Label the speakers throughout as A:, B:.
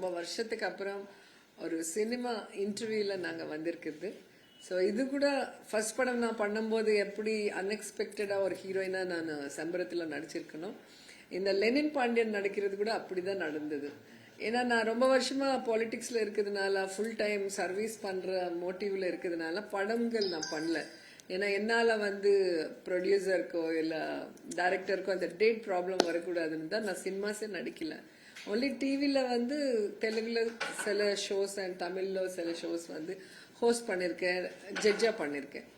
A: ரொம்ப வருஷத்துக்கு அப்புறம் ஒரு சினிமா இன்டர்வியூவில் நாங்கள் வந்திருக்குது. ஸோ இது கூட ஃபர்ஸ்ட் படம் நான் பண்ணும்போது எப்படி அன்எக்ஸ்பெக்டடாக ஒரு ஹீரோயினாக நான் சம்பரத்தில் நடிச்சிருக்கணும். இந்த லெனின் பாண்டியன் நடிக்கிறது கூட அப்படி தான் நடந்தது. ஏன்னா நான் ரொம்ப வருஷமாக பாலிட்டிக்ஸில் இருக்கிறதுனால ஃபுல் டைம் சர்வீஸ் பண்ணுற மோட்டிவில் இருக்கிறதுனால படங்கள் நான் பண்ணல. ஏன்னா என்னால் வந்து ப்ரொடியூசருக்கோ இல்லை டைரக்டருக்கோ அந்த டேட் ப்ராப்ளம் வரக்கூடாதுன்னு தான் நான் சினிமாஸே நடிக்கலை. ஒன்லி டிவியில் வந்து தெலுங்கில் சில ஷோஸ் அண்ட் தமிழில் சில ஷோஸ் வந்து ஹோஸ்ட் பண்ணியிருக்கேன் ஜட்ஜாக பண்ணியிருக்கேன்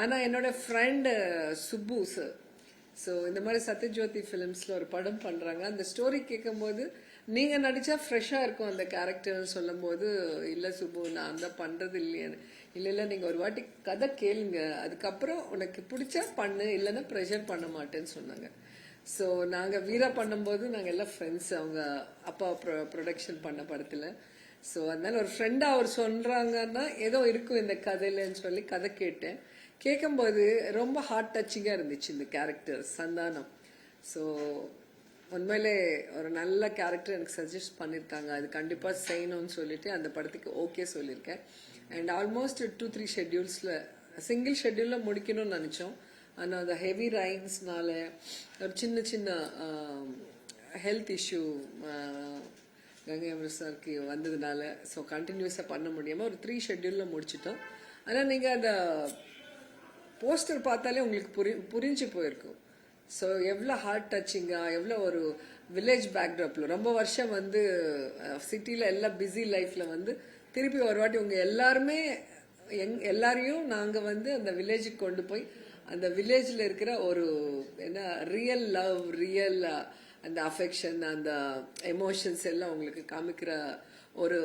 A: ஆனால் என்னோட ஃப்ரெண்டு சுப்பு சார் ஸோ இந்த மாதிரி சத்யஜோதி ஃபிலிம்ஸில் ஒரு படம் பண்ணுறாங்க அந்த ஸ்டோரி கேட்கும்போது நீங்கள் நடித்தா ஃப்ரெஷ்ஷாக இருக்கும் அந்த கேரக்டர்னு சொல்லும்போது இல்லை சுப்பு நான் தான் பண்ணுறது இல்லையான்னு இல்லை இல்லை நீங்கள் ஒரு வாட்டி கதை கேளுங்க. அதுக்கப்புறம் உனக்கு பிடிச்சா பண்ணு இல்லைன்னா ப்ரெஷர் பண்ண மாட்டேன்னு சொன்னாங்க. ஸோ நாங்கள் வீரா பண்ணும்போது நாங்கள் எல்லாம் ஃப்ரெண்ட்ஸ் அவங்க அப்பா ப்ரொ ப்ரொடக்ஷன் பண்ண படத்தில். ஸோ அதனால ஒரு ஃப்ரெண்டாக அவர் சொல்கிறாங்கன்னா ஏதோ இருக்கும் இந்த கதையிலன்னு சொல்லி கதை கேட்டேன். கேட்கும்போது ரொம்ப ஹார்ட் டச்சிங்காக இருந்துச்சு இந்த கேரக்டர் சந்தானம். ஸோ உண்மையிலே ஒரு நல்ல கேரக்டர் எனக்கு சஜஸ்ட் பண்ணியிருக்காங்க அது கண்டிப்பாக செய்யணும்னு சொல்லிட்டு அந்த படத்துக்கு ஓகே சொல்லியிருக்கேன். அண்ட் ஆல்மோஸ்ட் டூ த்ரீ ஷெட்யூல்ஸில் சிங்கிள் ஷெட்யூலில் முடிக்கணும்னு நினச்சோம். ஆனால் அந்த ஹெவி ரைன்ஸ்னால ஒரு சின்ன சின்ன ஹெல்த் இஷ்யூ கங்கை அமிர்தசருக்கு வந்ததுனால ஸோ கண்டினியூஸாக பண்ண முடியாமல் ஒரு த்ரீ ஷெட்யூலில் முடிச்சிட்டோம். ஆனால் நீங்கள் அந்த போஸ்டர் பார்த்தாலே உங்களுக்கு புரி புரிஞ்சு போயிருக்கும். ஸோ எவ்வளோ ஹார்ட் டச்சிங்காக எவ்வளோ ஒரு வில்லேஜ் பேக்ட்ராப்பில் ரொம்ப வருஷம் வந்து சிட்டியில் எல்லாம் பிஸி லைஃப்பில் வந்து திருப்பி ஒரு வாட்டி உங்கள் எல்லாருமே எங் எல்லாரையும் நாங்கள் வந்து அந்த வில்லேஜுக்கு கொண்டு போய் அந்த வில்லேஜில் இருக்கிற ஒரு என்ன ரியல் லவ் ரியல் அந்த அஃபெக்ஷன் அந்த எமோஷன்ஸ் எல்லாம் உங்களுக்கு காமிக்கிற ஒரு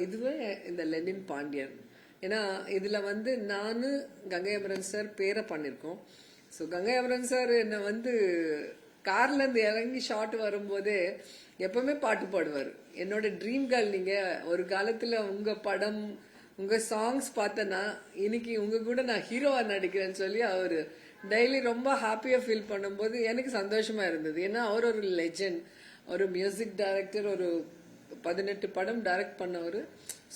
A: இதுவே இந்த லெனின் பாண்டியன் ஏன்னா இதில் வந்து நான் கங்கை அமரன் சார் பேரை பண்ணியிருக்கோம் ஸோ கங்கை அமரன் சார் என்னை வந்து கார்லேருந்து இறங்கி ஷாட் வரும்போதே எப்பவுமே பாட்டு பாடுவார். என்னோட ட்ரீம் கேர்ள் நீங்கள் ஒரு காலத்தில் உங்கள் படம் உங்கள் சாங்ஸ் பார்த்தனா இன்னைக்கு உங்கள் கூட நான் ஹீரோவாக நடிக்கிறேன்னு சொல்லி அவர் டெய்லி ரொம்ப ஹாப்பியாக ஃபீல் பண்ணும்போது எனக்கு சந்தோஷமா இருந்தது. ஏன்னா அவர் ஒரு லெஜண்ட் ஒரு மியூசிக் டைரக்டர் ஒரு பதினெட்டு படம் டைரக்ட் பண்ணவர்.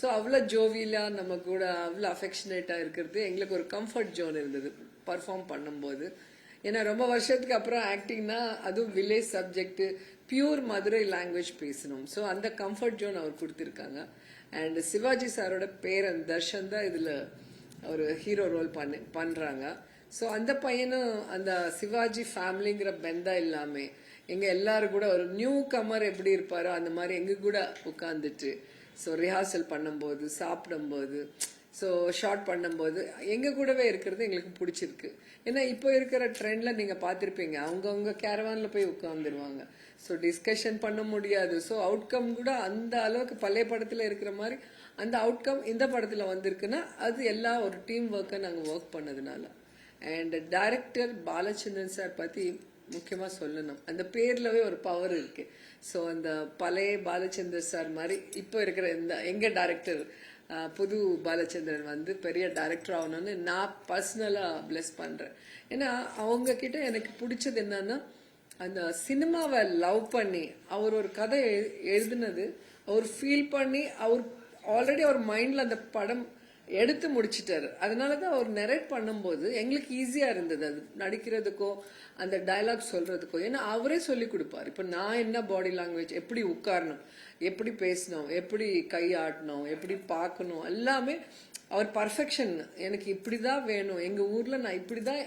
A: ஸோ அவ்வளோ ஜோவியலாக நம்ம கூட அவ்வளோ அஃபெக்ஷனேட்டாக இருக்கிறது எங்களுக்கு ஒரு கம்ஃபர்ட் ஜோன் இருந்தது பர்ஃபார்ம் பண்ணும்போது. ஏன்னா ரொம்ப வருஷத்துக்கு அப்புறம் ஆக்டிங்னா அதுவும் village subject pure Madurai language பேசணும். ஸோ அந்த கம்ஃபர்ட் ஜோன் அவர் கொடுத்துருக்காங்க. அண்ட் சிவாஜி சாரோட பேரன் தர்ஷன் தான் இதில் ஒரு ஹீரோ ரோல் பண்ணி பண்ணுறாங்க ஸோ அந்த பையனும் அந்த சிவாஜி ஃபேமிலிங்கிற பெந்தா இல்லாமல் எங்கள் எல்லாரும் கூட ஒரு நியூ கமர் எப்படி இருப்பாரோ அந்த மாதிரி எங்கள் கூட உட்காந்துட்டு ஸோ ரிஹார்சல் பண்ணும்போது சாப்பிடும்போது ஸோ ஷார்ட் பண்ணும்போது எங்கள் கூடவே இருக்கிறது எங்களுக்கு பிடிச்சிருக்கு. ஏன்னா இப்போ இருக்கிற ட்ரெண்டில் நீங்கள் பார்த்துருப்பீங்க. அவங்கவுங்க கேரவானில் போய் உட்காந்துருவாங்க ஸோ டிஸ்கஷன் பண்ண முடியாது. ஸோ அவுட்கம் கூட அந்த அளவுக்கு பழைய படத்தில் இருக்கிற மாதிரி அந்த அவுட்கம் இந்த படத்தில் வந்திருக்குன்னா அது எல்லா ஒரு டீம் ஒர்க்கை நாங்கள் ஒர்க் பண்ணதுனால. அண்ட் டைரக்டர் பாலச்சந்திரன் சார் பற்றி முக்கியமாக சொல்லணும். அந்த பேர்லவே ஒரு பவர் இருக்கு. ஸோ அந்த பழைய பாலச்சந்தர் சார் மாதிரி இப்போ இருக்கிற இந்த எங்கள் டைரக்டர் புது பாலச்சந்திரன் வந்து பெரிய டைரக்டர் ஆகணும்னு நான் பர்சனலாக பிளஸ் பண்ணுறேன் ஏன்னா அவங்கக்கிட்ட எனக்கு பிடிச்சது என்னன்னா அந்த சினிமாவை லவ் பண்ணி அவர் ஒரு கதை எழுதுனது அவர் ஃபீல் பண்ணி அவர் ஆல்ரெடி அவர் மைண்டில் அந்த படம் எடுத்து முடிச்சிட்டாரு. அதனால தான் அவர் நெரேட் பண்ணும்போது எங்களுக்கு ஈஸியாக இருந்தது. அது நடிக்கிறதுக்கோ அந்த டயலாக் சொல்கிறதுக்கோ ஏன்னா அவரே சொல்லி கொடுப்பார். இப்போ நான் என்ன பாடி லாங்குவேஜ் எப்படி உட்காரணும்? எப்படி பேசணும் எப்படி கை ஆட்டணும் எப்படி பார்க்கணும் எல்லாமே அவர் பர்ஃபெக்ஷன் எனக்கு இப்படிதான் வேணும். எங்க ஊர்ல நான் இப்படிதான்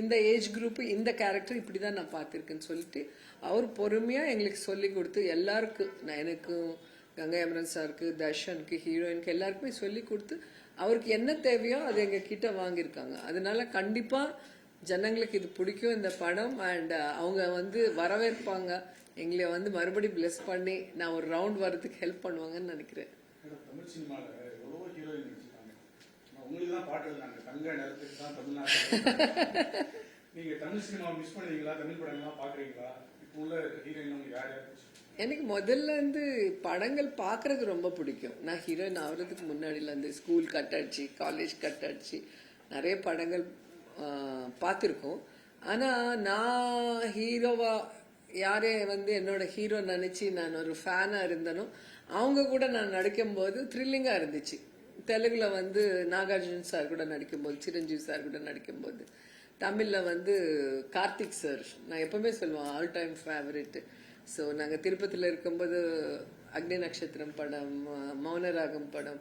A: இந்த ஏஜ் குரூப் இந்த கேரக்டர் இப்படிதான் நான் பார்த்திருக்கேன்னு சொல்லிட்டு அவர் பொறுமையா எங்களுக்கு சொல்லி கொடுத்து எல்லாருக்கும் நான் எனக்கும் கங்கை அமரன் சாருக்கு தர்ஷனுக்கு ஹீரோயினுக்கு எல்லாருக்குமே சொல்லி கொடுத்து அவருக்கு என்ன தேவையோ அது எங்க கிட்ட வாங்கியிருக்காங்க. அதனால கண்டிப்பா ஜனங்களுக்கு இது பிடிக்கும் இந்த படம். அண்ட் அவங்க வந்து வரவேற்பாங்க. எங்களை வந்து மறுபடி பிளஸ் பண்ணி நான் ஒரு ரவுண்ட் வரதுக்கு ஹெல்ப் பண்ணுவாங்கன்னு நினைக்கிறேன்.
B: மேடம், தமிழ் சினிமால எவ்வளவோ ஹீரோயின் நடிச்சிருக்காங்க. நான் உங்களுக்கு தான் பாட்டு எழுதினாங்க தங்க நிறத்துக்கு தான் தமிழ்நாடு நீங்க தமிழ் சினிமா மிஸ் பண்ணுவீங்களா தமிழ் படங்கள்லாம் பாக்குறீங்களா இப்போ உள்ள ஹீரோயின் உங்களுக்கு யார் யார் பிடிச்சிருக்கு?
A: எனக்கு முதல்ல இருந்து படங்கள் பார்க்கறது ரொம்ப பிடிக்கும். நான் ஹீரோயின் ஆகிறதுக்கு முன்னாடில இருந்து ஸ்கூல் கட் அடிச்சு காலேஜ் கட் அடிச்சு நிறைய படங்கள் பார்த்துருக்கோம். ஆனால் நான் ஹீரோவா யாரே வந்து என்னோட ஹீரோ நினைச்சு நான் ஒரு ஃபேனாக இருந்தனோ அவங்க கூட நான் நடிக்கும்போது த்ரில்லிங்காக இருந்துச்சு. தெலுங்கில் வந்து நாகார்ஜுன் சார் கூட நடிக்கும்போது சிரஞ்சீவி சார் கூட நடிக்கும்போது. தமிழில் வந்து கார்த்திக் சார் நான் எப்பவுமே சொல்லுவேன் ஆல் டைம் ஃபேவரெட்டு ஸோ நாங்கள் திருப்பதியில் இருக்கும்போது அக்னி நட்சத்திரம் படம் மௌனராகம் படம்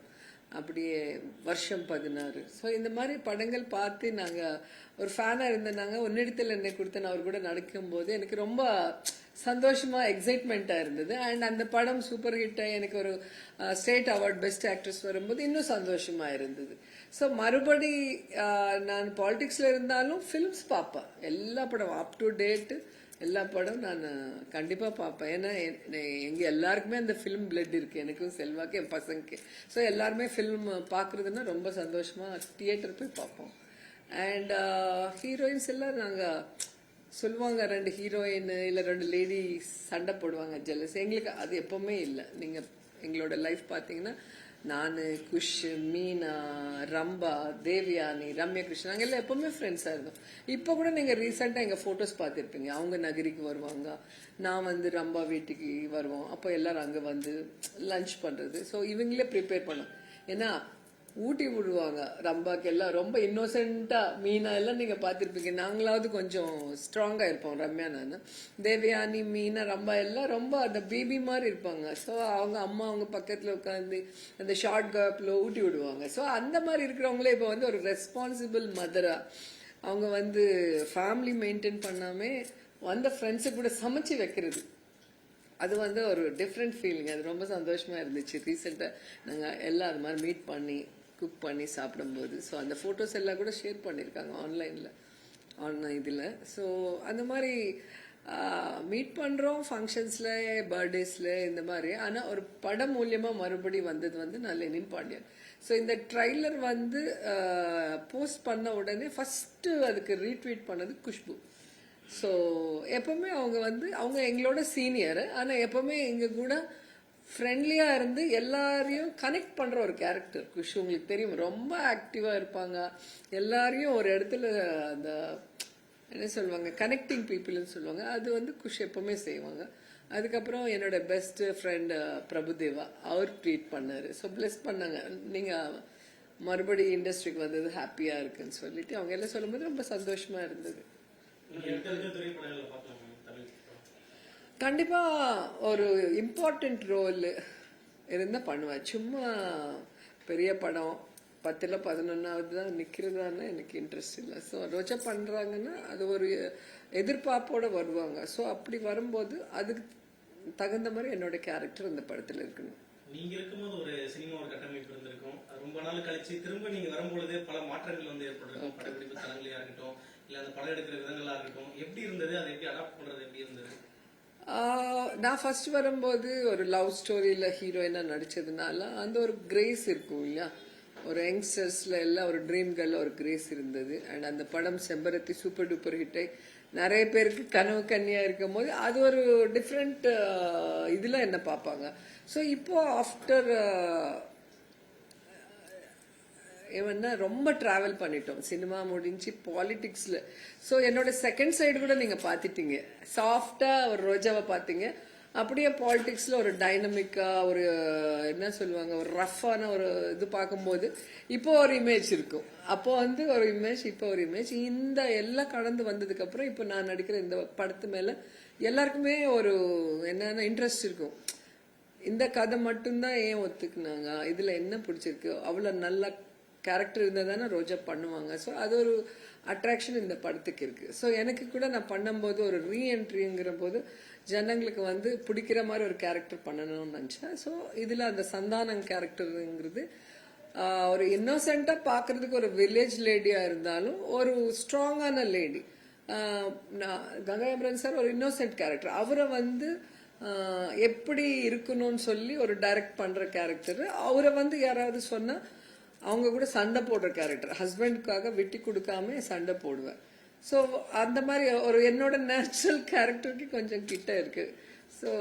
A: அப்படியே வருஷம் பதினாறு. ஸோ இந்த மாதிரி படங்கள் பார்த்து நாங்கள் ஒரு ஃபேனாக இருந்தனாங்க. ஒன்னிடத்தில் என்னை கொடுத்து நான் அவர் கூட நடக்கும்போது எனக்கு ரொம்ப சந்தோஷமாக எக்ஸைட்மெண்ட்டாக இருந்தது. அண்ட் அந்த படம் சூப்பர் ஹிட்டாக எனக்கு ஒரு ஸ்டேட் அவார்ட் பெஸ்ட் ஆக்ட்ரஸ் வரும்போது இன்னும் சந்தோஷமாக இருந்தது. ஸோ மறுபடி நான் பாலிடிக்ஸில் இருந்தாலும் ஃபிலிம்ஸ் பார்ப்பேன். எல்லா படம் அப் டு டேட்டு எல்லா படம் நான் கண்டிப்பாக பார்ப்பேன் ஏன்னா என்- எல்லாருக்குமே அந்த ஃபிலிம் பிளட் இருக்கு. எனக்கும் செல்வாக்கு என் பசங்களுக்கு ஸோ எல்லாருமே ஃபிலிம் பார்க்குறதுன்னா ரொம்ப சந்தோஷமாக தியேட்டர் போய் பார்ப்போம் அண்ட் ஹீரோயின்ஸ் எல்லாம் நாங்கள் சொல்லுவாங்க ரெண்டு ஹீரோயின் இல்லை ரெண்டு லேடி சண்டை போடுவாங்க ஜெல்லஸ் எங்களுக்கு அது எப்பவுமே இல்லை. நீங்கள் எங்களோட லைஃப் பார்த்தீங்கன்னா நான் குஷ் மீனா ரம்பா தேவியானி ரம்யா கிருஷ்ணன் நாங்கள் எல்லாம் எப்பவுமே ஃப்ரெண்ட்ஸாக இருந்தோம். இப்போ கூட நீங்கள் ரீசெண்டாக எங்கள் ஃபோட்டோஸ் பார்த்துருப்பீங்க. அவங்க நகரிக்கு வருவாங்க. நான் வந்து ரம்பா வீட்டுக்கு வருவோம். அப்போ எல்லாரும் அங்கே வந்து லஞ்ச் பண்ணுறது ஸோ இவங்களே ப்ரிப்பேர் பண்ணோம். ஏன்னா ஊட்டி விடுவாங்க. ரம்பாக்கு எல்லாம் ரொம்ப இன்னோசென்ட்டா மீனா எல்லாம் நீங்க பார்த்திருப்பீங்க. நாங்களாவது கொஞ்சம் ஸ்ட்ராங்கா இருப்போம். ரம்யா நான். தேவயானி மீனா ரம்பா எல்லாம் ரொம்ப அந்த பேபி மாதிரி இருப்பாங்க. ஸோ அவங்க அம்மா அவங்க பக்கத்துல உட்காந்து அந்த ஷார்ட் கேப்ல ஊட்டி விடுவாங்க. ஸோ அந்த மாதிரி இருக்கிறவங்களே இப்போ வந்து ஒரு ரெஸ்பான்சிபிள் மதரா அவங்க வந்து ஃபேமிலி மெயின்டைன் பண்ணாமே வந்த ஃப்ரெண்ட்ஸு கூட சமைச்சு வைக்கிறது. அது வந்து ஒரு டிஃப்ரெண்ட் ஃபீலிங் அது ரொம்ப சந்தோஷமா இருந்துச்சு. ரீசெண்டாக நாங்கள் எல்லாம் அது மாதிரி மீட் பண்ணி குக் பண்ணி சாப்பிடும்போது. ஸோ அந்த ஃபோட்டோஸ் எல்லாம் கூட ஷேர் பண்ணியிருக்காங்க ஆன்லைனில் ஆன்லைன் இதில். ஸோ அந்த மாதிரி மீட் பண்ணுறோம் ஃபங்க்ஷன்ஸில் பர்த்டேஸில் இந்த மாதிரி. ஆனால் ஒரு படம் மூலியமாக மறுபடி வந்தது வந்து நான் லெனின் பாண்டியன். ஸோ இந்த ட்ரைலர் வந்து போஸ்ட் பண்ண உடனே ஃபஸ்ட்டு அதுக்கு ரீட்வீட் பண்ணது குஷ்பு. ஸோ எப்பவுமே அவங்க வந்து அவங்க எங்களோட சீனியர் ஆனால் எப்பவுமே எங்கள் கூட ஃப்ரெண்ட்லியாக இருந்து எல்லாரையும் கனெக்ட் பண்ணுற ஒரு கேரக்டர் குஷ் உங்களுக்கு தெரியும். ரொம்ப ஆக்டிவாக இருப்பாங்க. எல்லாரையும் ஒரு இடத்துல அந்த என்ன சொல்லுவாங்க கனெக்டிங் பீப்புள்னு சொல்லுவாங்க. அது வந்து குஷ் எப்போவுமே செய்வாங்க. அதுக்கப்புறம் என்னோட பெஸ்ட் ஃப்ரெண்ட் பிரபுதேவா. அவர் ட்ரீட் பண்ணார். ஸோ பிளஸ் பண்ணாங்க. நீங்கள் மறுபடி இண்டஸ்ட்ரிக்கு வந்தது ஹாப்பியாக இருக்குன்னு சொல்லிட்டு அவங்க எல்லாம் சொல்லும்போது ரொம்ப சந்தோஷமாக இருந்தது
C: நீங்க எடுத்த எடுத்த திரைப்படங்களை பார்க்கலாமா தமிழ் படம்?
A: கண்டிப்பா ஒரு இம்பார்ட்டன்ட் ரோல் இருந்தா பண்ணுவேன். சும்மா பெரிய படம் பத்துல பதினொன்னாவது தான் நிக்கிறதான்னு எனக்கு இன்ட்ரெஸ்ட் இல்லை. ஸோ ரோஜா பண்றாங்கன்னா அது ஒரு எதிர்பார்ப்போட வருவாங்க. ஸோ அப்படி வரும்போது அதுக்கு தகுந்த மாதிரி என்னோட கேரக்டர் இந்த படத்துல இருக்கணும்.
C: நீங்க இருக்கும்போது ஒரு சினிமா ஒரு கட்டமைப்பு இருந்திருக்கும். ரொம்ப நாள் கழிச்சு திரும்ப நீங்க வரும்பொழுது பல மாற்றங்கள் வந்து ஏற்பட்டிருக்கும். படப்பிடிப்பு தளங்களையா இருக்கட்டும் இல்ல அந்த படம் எடுக்கிற விதங்களா இருக்கட்டும். எப்படி இருந்தது? அதை எப்படி அடாப்ட் பண்றது?
A: நான் ஃபர்ஸ்ட் வரும்போது ஒரு லவ் ஸ்டோரியில் ஹீரோயினாக நடித்ததுனால அந்த ஒரு கிரேஸ் இருக்கும் இல்லையா? ஒரு யங்ஸ்டர்ஸில் எல்லாம் ஒரு ட்ரீம்கள்ல ஒரு கிரேஸ் இருந்தது. அண்ட் அந்த படம் செம்பருத்தி சூப்பர் டூப்பர் ஹிட்டை நிறைய பேருக்கு கனவு கன்னியாக இருக்கும் போது அது ஒரு டிஃப்ரெண்ட் இதில் என்ன பார்ப்பாங்க. ஸோ இப்போ ஆஃப்டர் ஏன்னா ரொம்ப டிராவல் பண்ணிட்டோம். சினிமா முடிஞ்சு பாலிடிக்ஸ்ல ஸோ என்னோட செகண்ட் சைடு கூட நீங்க பார்த்துட்டீங்க. சாஃப்டா ஒரு ரோஜாவை பார்த்தீங்க. அப்படியே பாலிடிக்ஸ்ல ஒரு டைனமிக்கா ஒரு என்ன சொல்லுவாங்க ஒரு ரஃப்பான ஒரு இது பார்க்கும்போது இப்போ ஒரு இமேஜ் இருக்கும். அப்போ வந்து ஒரு இமேஜ் இப்போ ஒரு இமேஜ் இந்த எல்லாம் கடந்து வந்ததுக்கு அப்புறம் இப்போ நான் நடிக்கிற இந்த படத்து மேல எல்லாருக்குமே ஒரு என்னென்ன இன்ட்ரெஸ்ட் இருக்கும். இந்த கதை மட்டும்தான் ஏன் ஒத்துக்குனாங்க? இதுல என்ன பிடிச்சிருக்கு? அவ்வளோ நல்லா கேரக்டர் இருந்தால் தானே ரோஜா பண்ணுவாங்க. ஸோ அது ஒரு அட்ராக்ஷன் இந்த படத்துக்கு இருக்கு. ஸோ எனக்கு கூட நான் பண்ணும்போது ஒரு ரீஎன்ட்ரிங்கிற போது ஜனங்களுக்கு வந்து பிடிக்கிற மாதிரி ஒரு கேரக்டர் பண்ணணும்னு நினச்சேன். ஸோ இதில் அந்த சந்தானம் கேரக்டருங்கிறது ஒரு இன்னோசென்ட்டாக பார்க்கறதுக்கு ஒரு வில்லேஜ் லேடியாக இருந்தாலும் ஒரு ஸ்ட்ராங்கான லேடி கங்காயபுரன் சார் ஒரு இன்னோசென்ட் கேரக்டர் அவரை வந்து எப்படி இருக்கணும்னு சொல்லி ஒரு டைரக்ட் பண்ணுற கேரக்டர் அவரை வந்து யாராவது சொன்னால் அவங்க கூட சண்டை போடுற கேரக்டர் ஹஸ்பண்டுக்காக விட்டு கொடுக்காம சண்டை போடுவேன். ஸோ அந்த மாதிரி ஒரு என்னோட நேச்சுரல் கேரக்டருக்கு கொஞ்சம் கிட்ட இருக்கு. ஸோ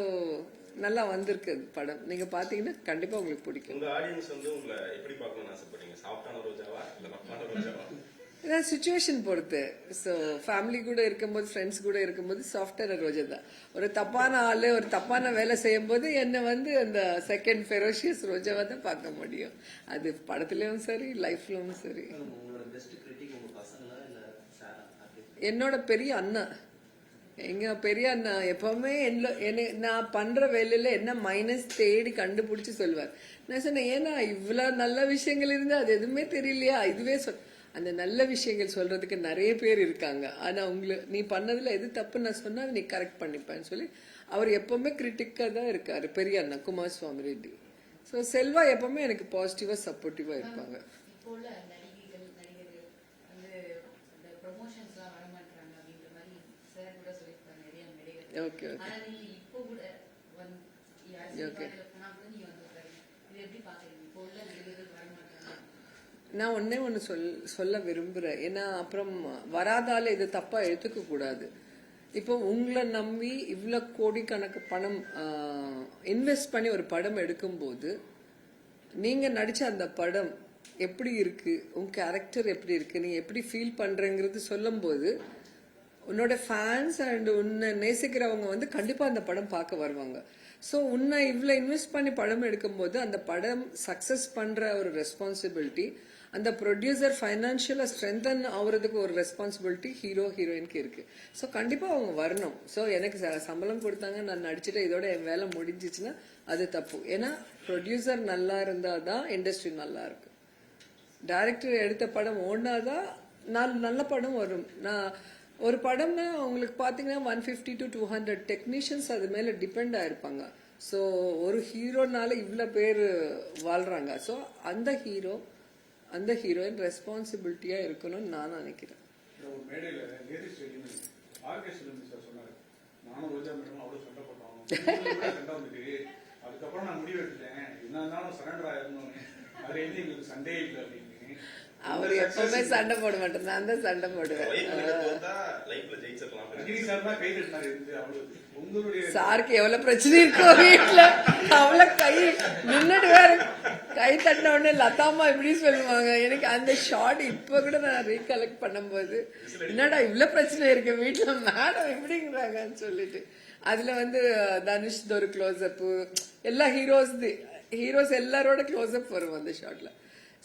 A: நல்லா வந்திருக்கு படம். நீங்க பாத்தீங்கன்னா கண்டிப்பா உங்களுக்கு பிடிக்கும்.
D: உங்க ஆடியன்ஸ் வந்து உங்களை எப்படி பார்க்கணும்னு ஆசைப்படுறீங்க? சாஃப்டான ரோஜாவா இல்ல ரஃப்பான ரோஜாவா?
A: இதான் சுச்சுவேஷன் பொறுத்து. ஸோ ஃபேமிலி கூட இருக்கும்போது ஃப்ரெண்ட்ஸ் கூட இருக்கும்போது சாஃப்ட்வேர் ரோஜா தான். ஒரு தப்பான ஆளு ஒரு தப்பான வேலை செய்யும்போது என்னை வந்து அந்த செகண்ட் ஃபெரோஷியஸ் ரோஜாவை தான் பார்க்க முடியும். அது படத்துலயும் சரி லைஃப்லயும் சரி. என்னோட பெரிய அண்ணா. எங்க பெரிய அண்ணா எப்பவுமே என்ன என்னை நான் பண்ற வேலையில என்ன மைனஸ் தேடி கண்டுபிடிச்சு சொல்லுவார் நான் சொன்னேன் ஏன்னா இவ்வளவு நல்ல விஷயங்கள் இருந்தா அது எதுவுமே தெரியலையா? இதுவே சொல் அந்த நல்ல விஷயங்கள் சொல்றதுக்கு நிறைய பேர் இருக்காங்க. ஆனா உங்களுக்கு நீ பண்ணதுல எது தப்பு நான் சொன்னா அதை நீ கரெக்ட் பண்ணிப்பேன்னு சொல்லி அவர் எப்பவுமே கிரிட்டிக்கா தான் இருக்காரு. பெரிய அண்ணா குமார் சுவாமி ரெட்டி. ஸோ செல்வா எப்பவுமே எனக்கு பாசிட்டிவா சப்போர்ட்டிவா இருப்பாங்க.
E: இப்போ உள்ள நடிகைகள்
A: நான் ஒன்னே ஒன்று சொல் சொல்ல விரும்புகிறேன் ஏன்னா அப்புறம் வராதால இது தப்பாக எடுத்துக்க கூடாது. இப்போ உங்களை நம்பி இவ்வளோ கோடிக்கணக்கு பணம் இன்வெஸ்ட் பண்ணி ஒரு படம் எடுக்கும்போது நீங்கள் நடித்த அந்த படம் எப்படி இருக்குது உன் கேரக்டர் எப்படி இருக்குது நீ எப்படி ஃபீல் பண்றங்கிறது சொல்லும்போது உன்னோட ஃபேன்ஸ் அண்ட் உன்னை நேசிக்கிறவங்க வந்து கண்டிப்பாக அந்த படம் பார்க்க வருவாங்க. ஸோ உன்னை இவ்வளோ இன்வெஸ்ட் பண்ணி படம் எடுக்கும்போது அந்த படம் சக்ஸஸ் பண்ணுற ஒரு ரெஸ்பான்சிபிலிட்டி அந்த ப்ரொடியூசர் ஃபைனான்ஷியலாக ஸ்ட்ரென்தன் ஆகுறதுக்கு ஒரு ரெஸ்பான்சிபிலிட்டி ஹீரோ ஹீரோயினுக்கு இருக்கு. ஸோ கண்டிப்பாக அவங்க வரணும். ஸோ எனக்கு ச- சம்பளம் கொடுத்தாங்க நான் நடிச்சுட்டு இதோட என் வேலை முடிஞ்சிச்சுன்னா அது தப்பு. ஏன்னா ப்ரொடியூசர் நல்லா இருந்தால் தான் இண்டஸ்ட்ரி நல்லா இருக்கு. டைரக்டர் எடுத்த படம் ஓடினாதான் நான் நல்ல படம் வரும். நான் ஒரு படம்னா அவங்களுக்கு பார்த்தீங்கன்னா one fifty to two hundred technicians அது மேலே டிபெண்ட் ஆயிருப்பாங்க. ஸோ ஒரு ஹீரோனால இவ்வளோ பேர் வாழ்கிறாங்க ஸோ அந்த ஹீரோ அந்த ஹீரோயின் ரெஸ்பான்சிபிலிட்டியாக இருக்கணும்னு நான் நினைக்கிறேன். அவர் எப்பவுமே சண்டை போட மாட்டேன் நான் தான் சண்டை போடுவேன். சாருக்கு எவ்வளவு பிரச்சனை இருக்கோ வீட்டுல அவ்வளவு கை நின்னுட்டு வேற கை தட்டின உடனே லதாமா இப்படி சொல்லுவாங்க. எனக்கு அந்த ஷாட் இப்போ கூட நான் ரீகலெக்ட் பண்ணும்போது என்னடா இவ்வளோ பிரச்சனை இருக்கு? வீட்டில் மேடம் இப்படிங்கிறாங்கன்னு சொல்லிட்டு. அதில் வந்து தனுஷ் ஒரு க்ளோஸ்அப்பு எல்லா ஹீரோஸ் ஹீரோஸ் எல்லாரோட க்ளோஸ்அப் வரும் அந்த ஷார்ட்டில்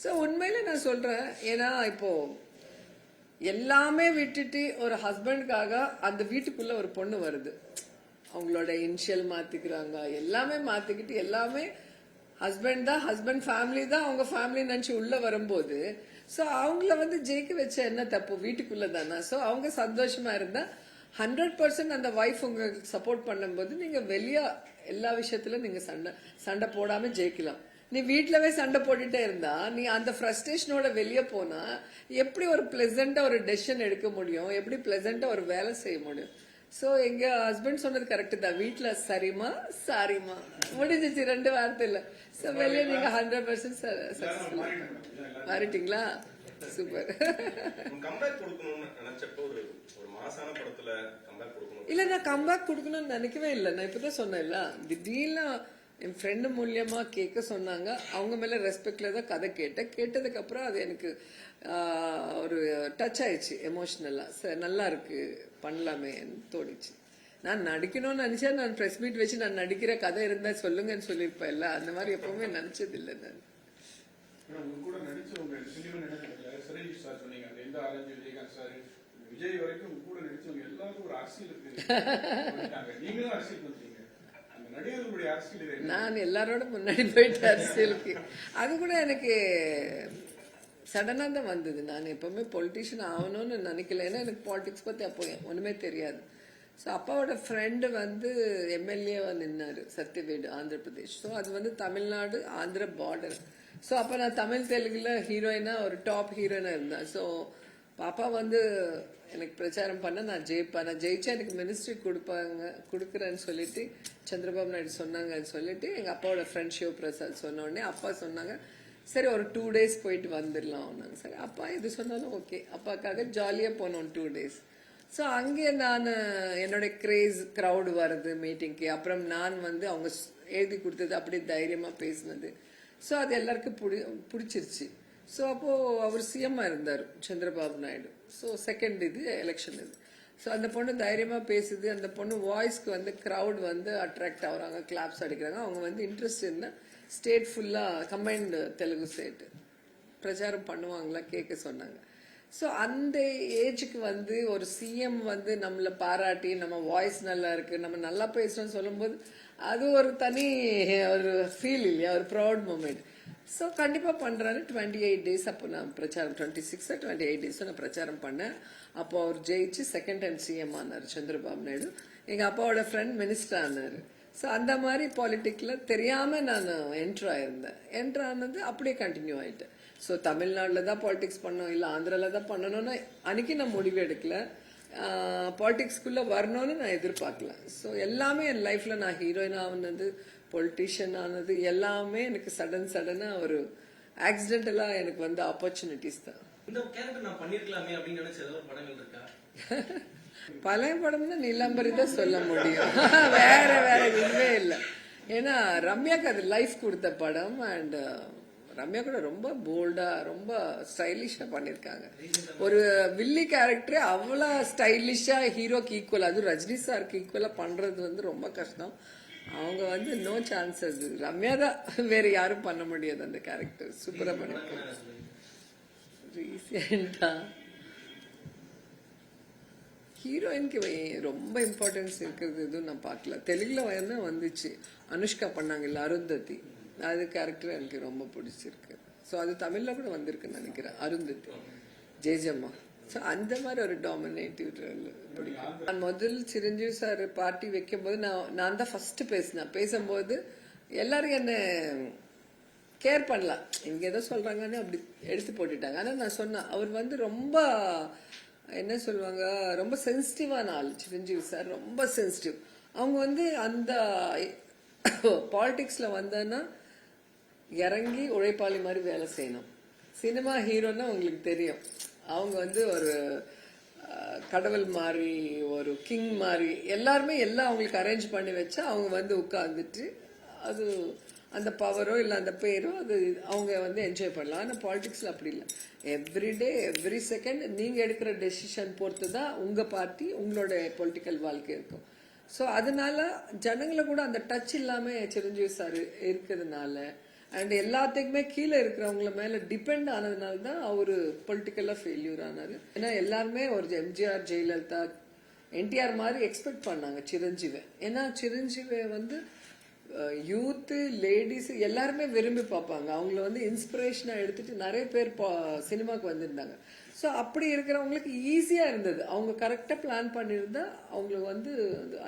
A: ஸோ உண்மையில நான் சொல்கிறேன் ஏன்னா இப்போது எல்லாமே விட்டுட்டு ஒரு ஹஸ்பண்டுக்காக அந்த வீட்டுக்குள்ளே ஒரு பொண்ணு வருது. அவங்களோட இனிஷியல் மாற்றிக்கிறாங்க எல்லாமே மாற்றிக்கிட்டு எல்லாமே ஹஸ்பண்ட் தான் ஹஸ்பண்ட் ஃபேமிலி தான் அவங்க ஃபேமிலி நினச்சி உள்ளே வரும்போது ஸோ அவங்கள வந்து ஜெயிக்க வச்ச என்ன தப்பு? வீட்டுக்குள்ளே தானே? ஸோ அவங்க சந்தோஷமாக இருந்தால் ஹண்ட்ரட் பர்சன்ட் அந்த ஒய்ஃப் உங்களுக்கு சப்போர்ட் பண்ணும்போது நீங்கள் வெளியே எல்லா விஷயத்துலையும் நீங்கள் சண்டை சண்டை போடாமல் ஜெயிக்கலாம். நீ வீட்டிலவே சண்டை போட்டுட்டே இருந்தா நீ அந்த ஃப்ரஸ்ட்ரேஷனோட வெளியே போனா எப்படி ஒரு பிளசண்டா ஒரு டெசிஷன் எடுக்க முடியும்? எப்படி பிளசண்டா ஒரு வேலை செய்ய முடியும்? சோ எங்க ஹஸ்பண்ட் சொன்னது கரெக்ட் தான். வீட்ல சரிமா சாரிமா முடிஞ்சிச்சு ரெண்டு வார்த்தையில சோ வெளியே நீங்க ஹண்ட்ரட் பர்சன்ட் மாறிட்டீங்களா? சூப்பர்
F: கம்பேக் கொடுக்கணும்னு நினைச்சப்போ ஒரு ஒரு மாசான படத்துல கம்பேக் கொடுக்கணும்.
A: இல்ல நான் கம்பேக் கொடுக்கணும்னு நினைக்கவே இல்லை. நான் இப்பதான் சொன்னேன்ல. திடீர்னு என் ஃப்ரெண்டு மூலியமா கேட்க சொன்னாங்க. அவங்க மேல ரெஸ்பெக்ட்ல தான் கதை கேட்டேன். கேட்டதுக்கு அப்புறம் அது எனக்கு ஒரு டச் ஆயிடுச்சு எமோஷனலா சார் நல்லா இருக்கு பண்ணலாமேன்னு தோணுச்சு. நான் நடிக்கணும்னு நினைச்சா நான் ப்ரெஸ் மீட் வச்சு நான் நடிக்கிற கதை இருந்தா சொல்லுங்கன்னு சொல்லியிருப்பேன்ல அந்த மாதிரி எப்பவுமே நினைச்சது இல்லை நான்
B: விஜய் வரைக்கும் கூட நடிச்சவங்க எல்லாருக்கும் ஒரு அரசியல் இருக்கு. நீங்களும் அரசியல் பண்றீங்க?
A: நான் எல்லாரோட முன்னாடி போயிட்டு அரசியலுக்கு. அது கூட எனக்கு சடனாக தான் வந்தது. நான் எப்போவுமே பொலிட்டிஷியன் ஆகணும்னு நினைக்கல. ஏன்னா எனக்கு பாலிடிக்ஸ் பற்றி அப்போ ஒன்றுமே தெரியாது. ஸோ அப்பாவோட ஃப்ரெண்டு வந்து எம்எல்ஏவாக நின்னார். சத்யவேடு ஆந்திர பிரதேஷ். ஸோ அது வந்து தமிழ்நாடு ஆந்திர பார்டர் ஸோ அப்போ நான் தமிழ் தெலுங்குல ஹீரோயினாக ஒரு டாப் ஹீரோயினாக இருந்தேன். ஸோ பாப்பா வந்து எனக்கு பிரச்சாரம் பண்ண நான் ஜெயிப்பேன். நான் ஜெயிச்சா எனக்கு மினிஸ்ட்ரி கொடுப்பாங்க கொடுக்குறேன்னு சொல்லிட்டு சந்திரபாபு நாயுடு சொன்னாங்கன்னு சொல்லிட்டு எங்கள் அப்பாவோட ஃப்ரெண்ட் சிவ பிரசாத் சொன்ன உடனே அப்பா சொன்னாங்க சரி ஒரு டூ டேஸ் போயிட்டு வந்துடலாம் நாங்கள் சரி அப்பா எது சொன்னாலும் ஓகே அப்பாக்காக ஜாலியாக போனோம் டூ டேஸ் ஸோ அங்கே நான் என்னோட கிரேஸ் க்ரௌடு வர்றது மீட்டிங்க்கு அப்புறம் நான் வந்து அவங்க எழுதி கொடுத்தது அப்படியே தைரியமாக பேசினது. ஸோ அது எல்லாருக்கும் பிடி பிடிச்சிருச்சு. ஸோ அப்போது அவர் சிஎம்மாக இருந்தார் சந்திரபாபு நாயுடு. ஸோ செகண்ட் இது எலெக்ஷன் இது. ஸோ அந்த பொண்ணு தைரியமாக பேசுது. அந்த பொண்ணு வாய்ஸ்க்கு வந்து க்ரௌட் வந்து அட்ராக்ட் ஆகுறாங்க கிளாப்ஸ் அடிக்கிறாங்க. அவங்க வந்து இன்ட்ரெஸ்ட் இருந்தால் ஸ்டேட் ஃபுல்லாக கம்பைன்டு தெலுங்கு ஸ்டேட் பிரச்சாரம் பண்ணுவாங்களா கேட்க சொன்னாங்க. ஸோ அந்த ஏஜுக்கு வந்து ஒரு சிஎம் வந்து நம்மளை பாராட்டி நம்ம வாய்ஸ் நல்லா இருக்குது நம்ம நல்லா பேசுறோம்னு சொல்லும்போது அது ஒரு தனி ஒரு ஃபீல் இல்லையா? ஒரு ப்ரௌட் மூமெண்ட் ஸோ கண்டிப்பாக பண்ணுறாரு டுவெண்ட்டி எயிட் டேஸ் அப்போ நான் பிரச்சாரம் டுவெண்ட்டி சிக்ஸ் டுவெண்ட்டி எயிட் டேஸும் நான் பிரச்சாரம் பண்ணேன். அப்போ அவர் ஜெயிச்சு செகண்ட் டைம் சிஎம் ஆனார் சந்திரபாபு நாயுடு. எங்கள் அப்பாவோட ஃப்ரெண்ட் மினிஸ்டர் ஆனார். ஸோ அந்த மாதிரி பாலிட்டிக்கில் தெரியாமல் நான் என்ட்ரு ஆயிருந்தேன். என்ட்ரு ஆனது அப்படியே கண்டினியூ ஆயிட்டேன் ஸோ தமிழ்நாட்டில் தான் பாலிடிக்ஸ் பண்ணோம் இல்லை ஆந்திராவில் தான் பண்ணணும்னு அன்னைக்கு நான் முடிவு எடுக்கல. பாலிடிக்ஸ்குள்ளே வரணும்னு நான் எதிர்பார்க்கல. ஸோ எல்லாமே என் லைஃப்பில் நான் ஹீரோயின் ஆனது பொலிட்டிஷியன் ஆனது எல்லாமே எனக்கு சடன் சடனாக ஒரு ஆக்சிடென்டலாக எனக்கு வந்த ஆப்பர்ச்சுனிட்டிஸ் தான்.
C: இந்த கேரக்டர் நான் பண்ணிருக்கலாமே அப்படின்னு நினைச்ச ஏதோ படங்கள் இருக்கா?
A: பழையபடம்னு நிலம்பரி தான் சொல்ல முடியும். வேற வேற இதுவே இல்லை. ஏன்னா ரம்யாக்கு அது லைஃப் கொடுத்த படம் அண்ட் uh, ரம்யா கூட ரொம்ப போல்டா ரொம்ப ஸ்டைலிஷா பண்ணிருக்காங்க. ஒரு வில்லி கேரக்டரே அவ்வளோ ஸ்டைலிஷா ஹீரோக்கு ஈக்குவல் அதுவும் ரஜினி சாருக்கு ஈக்குவலா பண்றது வந்து ரொம்ப கஷ்டம். அவங்க வந்து நோ சான்சஸ் ரம்யா தான் வேற யாரும் பண்ண முடியாது அந்த கேரக்டர் சூப்பரா பண்ணிருக்காங்க. ரீசெண்டா ஹீரோயினுக்கு ரொம்ப இம்பார்ட்டன்ஸ் இருக்கிறது எதுவும் நான் பார்க்கல. தெலுங்கில் வேணா வந்துச்சு. அனுஷ்கா பண்ணாங்க இல்லை அருந்ததி. அது கேரக்டர் எனக்கு ரொம்ப பிடிச்சிருக்கு. ஸோ அது தமிழில் கூட வந்திருக்குன்னு நினைக்கிறேன். அருந்ததி. ஜெய்ஜம்மா. ஸோ அந்த மாதிரி ஒரு டாமினேட்டிவ் பிடிக்கும். நான் முதல் சிரஞ்சீவி சார் பார்ட்டி வைக்கும்போது நான் நான் தான் ஃபஸ்ட்டு பேசினேன். பேசும்போது எல்லாரும் என்ன கேர் பண்ணலாம் இங்கே ஏதோ சொல்கிறாங்கன்னு அப்படி எடுத்து போட்டுட்டாங்க. ஆனால் நான் சொன்னேன் அவர் வந்து ரொம்ப என்ன சொல்லுவாங்க ரொம்ப சென்சிட்டிவான ஆள் சிரஞ்சீவி சார் ரொம்ப சென்சிட்டிவ் அவங்க வந்து அந்த பாலிடிக்ஸில் வந்தோன்னா இறங்கி உழைப்பாளி மாதிரி வேலை செய்யணும். சினிமா ஹீரோன்னா உங்களுக்கு தெரியும். அவங்க வந்து ஒரு கடவுள் மாதிரி ஒரு கிங் மாதிரி எல்லாருமே எல்லாம் அவங்களுக்கு அரேஞ்ச் பண்ணி வச்சா அவங்க வந்து உட்காந்துட்டு அது அந்த பவரோ இல்லை அந்த பேரோ அது அவங்க வந்து என்ஜாய் பண்ணலாம். ஆனால் பாலிடிக்ஸில் அப்படி இல்லை. எவ்ரிடே எவ்ரி செகண்ட் நீங்கள் எடுக்கிற டெசிஷன் பொறுத்து தான் உங்கள் பார்ட்டி உங்களோட பொலிட்டிக்கல் வாழ்க்கை இருக்கும். ஸோ அதனால ஜனங்களை கூட அந்த டச் இல்லாமல் சிரஞ்சீவி சார் இருக்கிறதுனால அண்ட் எல்லாத்துக்குமே கீழே இருக்கிறவங்கள மேலே டிபெண்ட் ஆனதுனால தான் அவர் பொலிட்டிக்கலாக ஃபெயில்யூர் ஆனார். ஏன்னா எல்லாருமே ஒரு எம்ஜிஆர் ஜெயலலிதா என்டிஆர் மாதிரி எக்ஸ்பெக்ட் பண்ணாங்க சிரஞ்சீவி. ஏன்னா சிரஞ்சீவை வந்து யூத்து லேடிஸ் எல்லாருமே விரும்பி பார்ப்பாங்க. அவங்கள வந்து இன்ஸ்பிரேஷனாக எடுத்துட்டு நிறைய பேர் சினிமாவுக்கு வந்திருந்தாங்க. ஸோ அப்படி இருக்கிறவங்களுக்கு ஈஸியாக இருந்தது. அவங்க கரெக்டாக பிளான் பண்ணியிருந்தா அவங்களுக்கு வந்து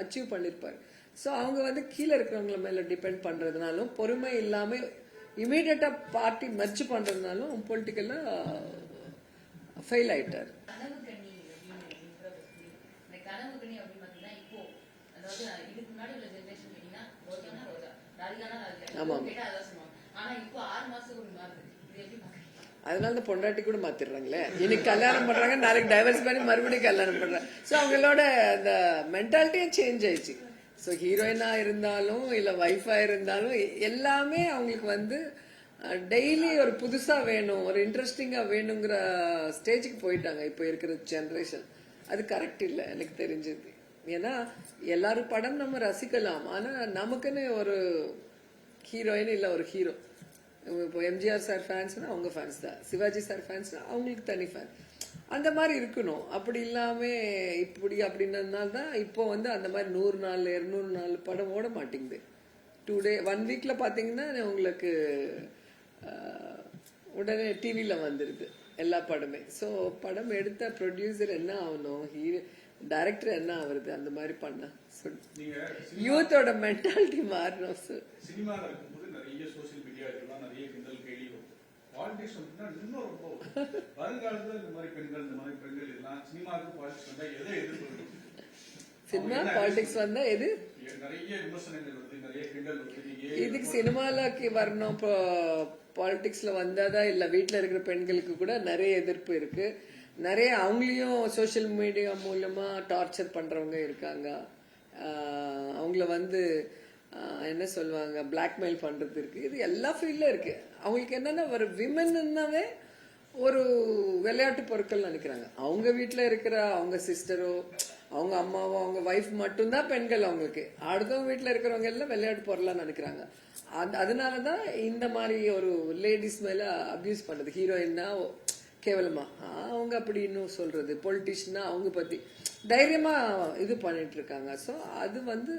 A: அச்சீவ் பண்ணியிருப்பார். ஸோ அவங்க வந்து கீழே இருக்கிறவங்கள மேலே டிபெண்ட் பண்ணுறதுனாலும் பொறுமை இல்லாமல் இமீடியட்டாக பார்ட்டி மர்ச்சு பண்ணுறதுனாலும் பொலிட்டிக்கலாக ஃபெயில் ஆகிட்டார்
E: கனவு அப்படின்னு கனவு
A: ஆமாம் அதனால இந்த பொண்டாட்டி கூட மாத்திடுறாங்களே. இன்னைக்கு கல்யாணம் பண்றாங்க நாளைக்கு டைவர்ஸ் பண்ணி மறுபடியும் கல்யாணம் பண்றாங்க. ஸோ அவங்களோட அந்த மென்டாலிட்டியும் சேஞ்ச் ஆயிடுச்சு. ஸோ ஹீரோயினா இருந்தாலும் இல்ல ஒய்ஃபா இருந்தாலும் எல்லாமே அவங்களுக்கு வந்து டெய்லி ஒரு புதுசா வேணும் ஒரு இன்ட்ரெஸ்டிங்கா வேணுங்கிற ஸ்டேஜுக்கு போயிட்டாங்க இப்போ இருக்கிற ஜென்ரேஷன் அது கரெக்ட் இல்லை எனக்கு தெரிஞ்சது. ஏன்னா எல்லாரும் படம் நம்ம ரசிக்கலாம். ஆனா நமக்குன்னு ஒரு ஹீரோயின் இல்லை ஒரு ஹீரோ இப்போ எம்ஜிஆர் சார் ஃபேன்ஸ்னால் அவங்க ஃபேன்ஸ் தான். சிவாஜி சார் ஃபேன்ஸ்னா அவங்களுக்கு தனி ஃபேன் அந்த மாதிரி இருக்கணும். அப்படி இல்லாமல் இப்படி அப்படின்னதுனால தான் இப்போ வந்து அந்த மாதிரி நூறு நாள் இரநூறு நாள் படம் ஓட மாட்டேங்குது. டூ டே ஒன் வீக்கில் பார்த்தீங்கன்னா உங்களுக்கு உடனே டிவியில் வந்துடுது எல்லா படமே. ஸோ படம் எடுத்த ப்ரொடியூசர் என்ன ஆகணும்? ஹீரோ டைரக்டர் என்ன ஆகுறது? அந்த மாதிரி பண்ண. யூத்தோட மென்டாலிட்டி மாறணும் சார்
B: இருக்கும்போது நிறைய சோசியல் மீடியா இதெல்லாம் நிறைய கிண்டல் கேள்வி பாலிடிக்ஸ் இன்னும் ரொம்ப. வருங்காலத்துல இந்த மாதிரி பெண்கள் இந்த மாதிரி பெண்கள் எல்லாம் சினிமாவுக்கு பாலிடிக்ஸ் வந்தா எதை எதிர்கொள்ளும்?
A: சினிமா பாலிடிக்ஸ் வந்தா எது?
B: நிறைய விமர்சனங்கள் வருது நிறைய கிண்டல் வருது
A: இதுக்கு சினிமாலக்கு வரணும் இப்போ பாலிடிக்ஸ்ல வந்தாதான் இல்ல வீட்ல இருக்கிற பெண்களுக்கு கூட நிறைய எதிர்ப்பு இருக்கு. நிறைய அவங்களையும் சோஷியல் மீடியா மூலமாக டார்ச்சர் பண்ணுறவங்க இருக்காங்க. அவங்கள வந்து என்ன சொல்லுவாங்க பிளாக்மெயில் பண்ணுறது இருக்குது இது எல்லா ஃபீல்டில் இருக்குது அவங்களுக்கு என்னென்ன ஒரு விமன்னாவே ஒரு விளையாட்டு பொருட்கள் நினைக்கிறாங்க. அவங்க வீட்டில் இருக்கிற அவங்க சிஸ்டரோ அவங்க அம்மாவோ அவங்க ஒய்ஃப் மட்டும்தான் பெண்கள் அவங்களுக்கு. அடுத்தவங்க வீட்டில் இருக்கிறவங்க எல்லாம் விளையாட்டு பொருளாக நினைக்கிறாங்க. அது அதனால தான் இந்த மாதிரி ஒரு லேடிஸ் மேலே அப்யூஸ் பண்ணுறது ஹீரோயின்னா கேவலமா? அவங்க அப்படி இன்னும் சொல்றது. பொலிட்டிஷியனா அவங்க பத்தி. தைரியமா இது பண்ணிட்டு இருக்காங்க. ஸோ அது வந்து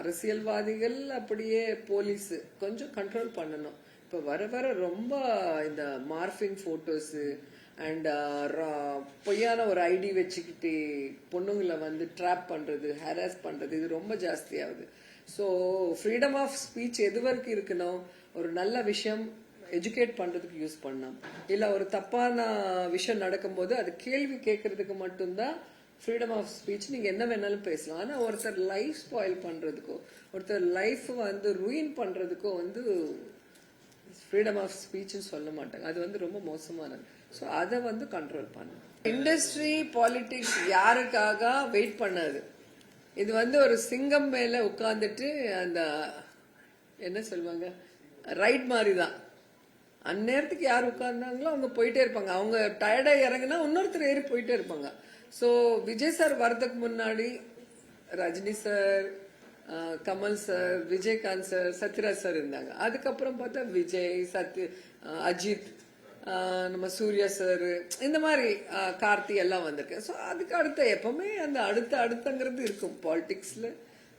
A: அரசியல்வாதிகள் அப்படியே போலீஸ். கொஞ்சம் கண்ட்ரோல் பண்ணணும். இப்போ வர வர ரொம்ப இந்த மார்ஃபிங் ஃபோட்டோஸு அண்ட் பொய்யான ஒரு ஐடி வச்சுக்கிட்டு பொண்ணுங்களை வந்து ட்ராப் பண்றது ஹராஸ் பண்றது இது ரொம்ப ஜாஸ்தியாகுது. ஸோ ஃப்ரீடம் ஆஃப் ஸ்பீச் எது வரைக்கும் இருக்கணும்? ஒரு நல்ல விஷயம் எஜுகேட் பண்றதுக்கு யூஸ் பண்ணலாம் இல்ல ஒரு தப்பான விஷயம் நடக்கும்போது அது கேள்வி கேட்கறதுக்கு மட்டும்தான் ஃப்ரீடம் ஆஃப் ஸ்பீச் நீங்க என்ன வேணாலும் பேசலாம். ஆனா ஒருத்தர் லைஃப் ஸ்பாயில் பண்றதுக்கோ ஒருத்தர் லைஃப் வந்து ரூயின் பண்றதுக்கோ வந்து ஃப்ரீடம் ஆஃப் ஸ்பீச்னு சொல்ல மாட்டாங்க. அது வந்து ரொம்ப மோசமானது. ஸோ அதை வந்து கண்ட்ரோல் பண்ணணும். இண்டஸ்ட்ரி பாலிடிக்ஸ் யாருக்காக வெயிட் பண்ணாது. இது வந்து ஒரு சிங்கம் மேல உட்கார்ந்துட்டு அந்த என்ன சொல்லுவாங்க? ரைட் மாதிரி தான் அந்நேரத்துக்கு யார் உட்கார்ந்தாங்களோ அவங்க போயிட்டே இருப்பாங்க. அவங்க டயர்டா இறங்குனா இன்னொருத்தர் ஏறி போயிட்டே இருப்பாங்க. ஸோ விஜய் சார் வரதுக்கு முன்னாடி Rajini sir Kamal sir Vijayakanth sir Sathyaraj sir இருந்தாங்க. அதுக்கப்புறம் பார்த்தா விஜய் சத்ய அஜித் நம்ம சூர்யா சார் இந்த மாதிரி கார்த்தி எல்லாம் வந்திருக்கு ஸோ அதுக்கு அடுத்த எப்பவுமே அந்த அடுத்த அடுத்தங்கிறது இருக்கும். பாலிட்டிக்ஸில்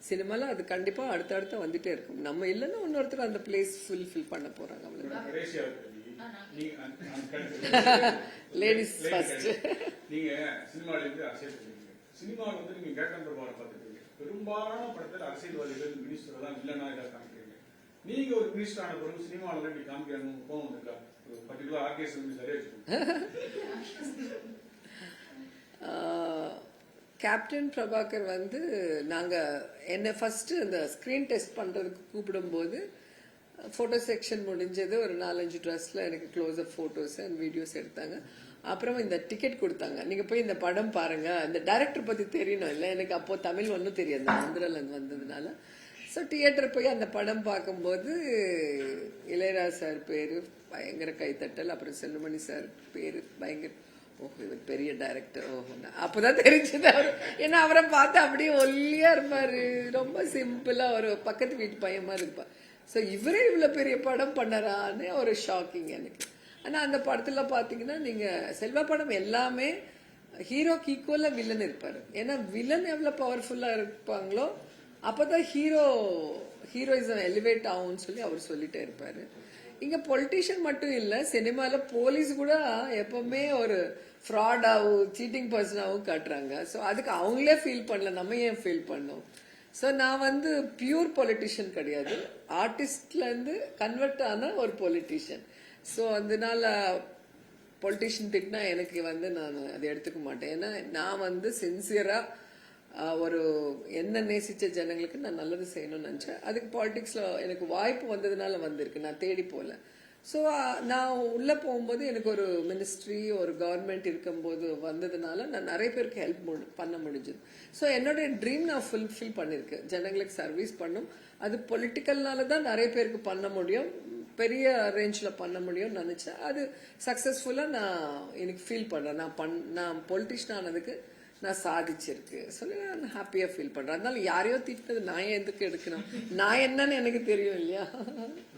A: சினிமால அது கண்டிப்பா அடுத்த அடுத்த வந்துட்டே இருக்கும் நம்ம இல்லைன்னா இன்னொருத்தர் அந்த பிளேஸ் ஃபுல்ஃபில் பண்ண போறாங்க அவ்வளவுதான்
B: கடைசியா ஒரு கேள்வி. நீங்க அந்த- அந்த கேள்வி.
A: Ladies
B: Ladies
A: first.
B: கேள்வி. நீங்க சினிமால இருந்து அரசியல் சினிமாவில் வந்து நீங்க கேப்டன் பிரபாகரை பார்த்துருக்கீங்க பெரும்பாலான படத்தில் அரசியல்வாதிகள் மினிஸ்டர் தான் வில்லனா இதாக காமிக்கிறீங்க நீங்க ஒரு மினிஸ்டர் ஆன பிறகு சினிமாவில் இப்படி காமிக்கணும் கோவம் இருக்கா ஒரு பர்டிகுலர் ஆர்கேஸ் வந்து சரியா வச்சுக்கோங்க
A: கேப்டன் பிரபாகர் வந்து நாங்கள் என்னை ஃபஸ்ட்டு அந்த ஸ்க்ரீன் டெஸ்ட் பண்ணுறதுக்கு கூப்பிடும்போது ஃபோட்டோ செக்ஷன் முடிஞ்சது ஒரு நாலஞ்சு ட்ரெஸ்ஸில் எனக்கு close up photos and videos எடுத்தாங்க. அப்புறம் இந்த டிக்கெட் கொடுத்தாங்க. நீங்கள் போய் இந்த படம் பாருங்கள் இந்த டைரக்டர் பற்றி தெரியணும் இல்லை? எனக்கு அப்போது தமிழ் ஒன்றும் தெரியாது. ஆந்திராலேருந்து வந்ததுனால. ஸோ தியேட்டர் போய் அந்த படம் பார்க்கும்போது இளையராஜ் சார் பேர் பயங்கர கைத்தட்டல். அப்புறம் செல்லுமணி சார் பேர் பயங்கர ஓஹோ இவர் பெரிய டைரக்டர் ஓஹோண்ணா அப்போ தான் தெரிஞ்சது. அவர் ஏன்னா அவரை பார்த்து அப்படியே ஒல்லியாக இருப்பார். ரொம்ப சிம்பிளாக ஒரு பக்கத்து வீட்டு பையன் மாதிரி இருப்பார் ஸோ இவரே இவ்வளோ பெரிய படம் பண்ணறான்னு ஒரு ஷாக்கிங் எனக்கு. ஆனால் அந்த படத்தில் பார்த்தீங்கன்னா நீங்கள் செல்வா படம் எல்லாமே ஹீரோக்கு ஈக்குவலாக வில்லன் இருப்பார். ஏன்னா வில்லன் எவ்வளோ பவர்ஃபுல்லாக இருப்பாங்களோ அப்போ தான் ஹீரோ ஹீரோயிசம் எலிவேட் ஆகும்னு சொல்லி அவர் சொல்லிட்டே இருப்பார். இங்கே பொலிட்டிஷியன் மட்டும் இல்லை சினிமாவில் போலீஸ் கூட எப்பவுமே ஒரு ஃப்ராடாகவும் சீட்டிங் பர்சனாகவும் காட்டுறாங்க. ஸோ அதுக்கு அவங்களே ஃபீல் பண்ணல நம்ம ஏன் ஃபீல் பண்ணோம்? ஸோ நான் வந்து பியூர் பொலிட்டிஷியன் கிடையாது. ஆர்டிஸ்ட்லேருந்து கன்வெர்ட் ஆன ஒரு பொலிட்டிஷியன் ஸோ அதனால பொலிட்டிஷியன் திட்டினா எனக்கு வந்து நான் அதை எடுத்துக்க மாட்டேன். ஏன்னா நான் வந்து சின்சியராக ஒரு என்ன நேசித்த ஜனங்களுக்கு நான் நல்லது செய்யணும்னு நினச்சேன். அதுக்கு பாலிடிக்ஸில் எனக்கு வாய்ப்பு வந்ததுனால வந்திருக்கு. நான் தேடி போகல. ஸோ uh, நான் உள்ளே போகும்போது எனக்கு ஒரு மினிஸ்ட்ரி ஒரு கவர்மெண்ட் இருக்கும்போது வந்ததுனால நான் நிறைய பேருக்கு ஹெல்ப் பண்ண முடிஞ்சது. ஸோ என்னோட ட்ரீம் நான் ஃபுல்ஃபில் பண்ணியிருக்கேன் ஜனங்களுக்கு சர்வீஸ் பண்ணும். அது பொலிட்டிக்கல்னால தான் நிறைய பேருக்கு பண்ண முடியும். பெரிய ரேஞ்சில் பண்ண முடியும்னு நினச்சேன். அது சக்ஸஸ்ஃபுல்லாக நான் எனக்கு ஃபீல் பண்ணுறேன் நான் பண் நான் பொலிட்டிஷியன் ஆனதுக்கு நான் சாதிச்சிருக்கு. சொல்லி நான் ஹாப்பியாக ஃபீல் பண்ணுறேன் அதனால யாரையோ திட்டினது நான் ஏன் எதுக்கு எடுக்கணும்? நான் என்னன்னு எனக்கு தெரியும் இல்லையா?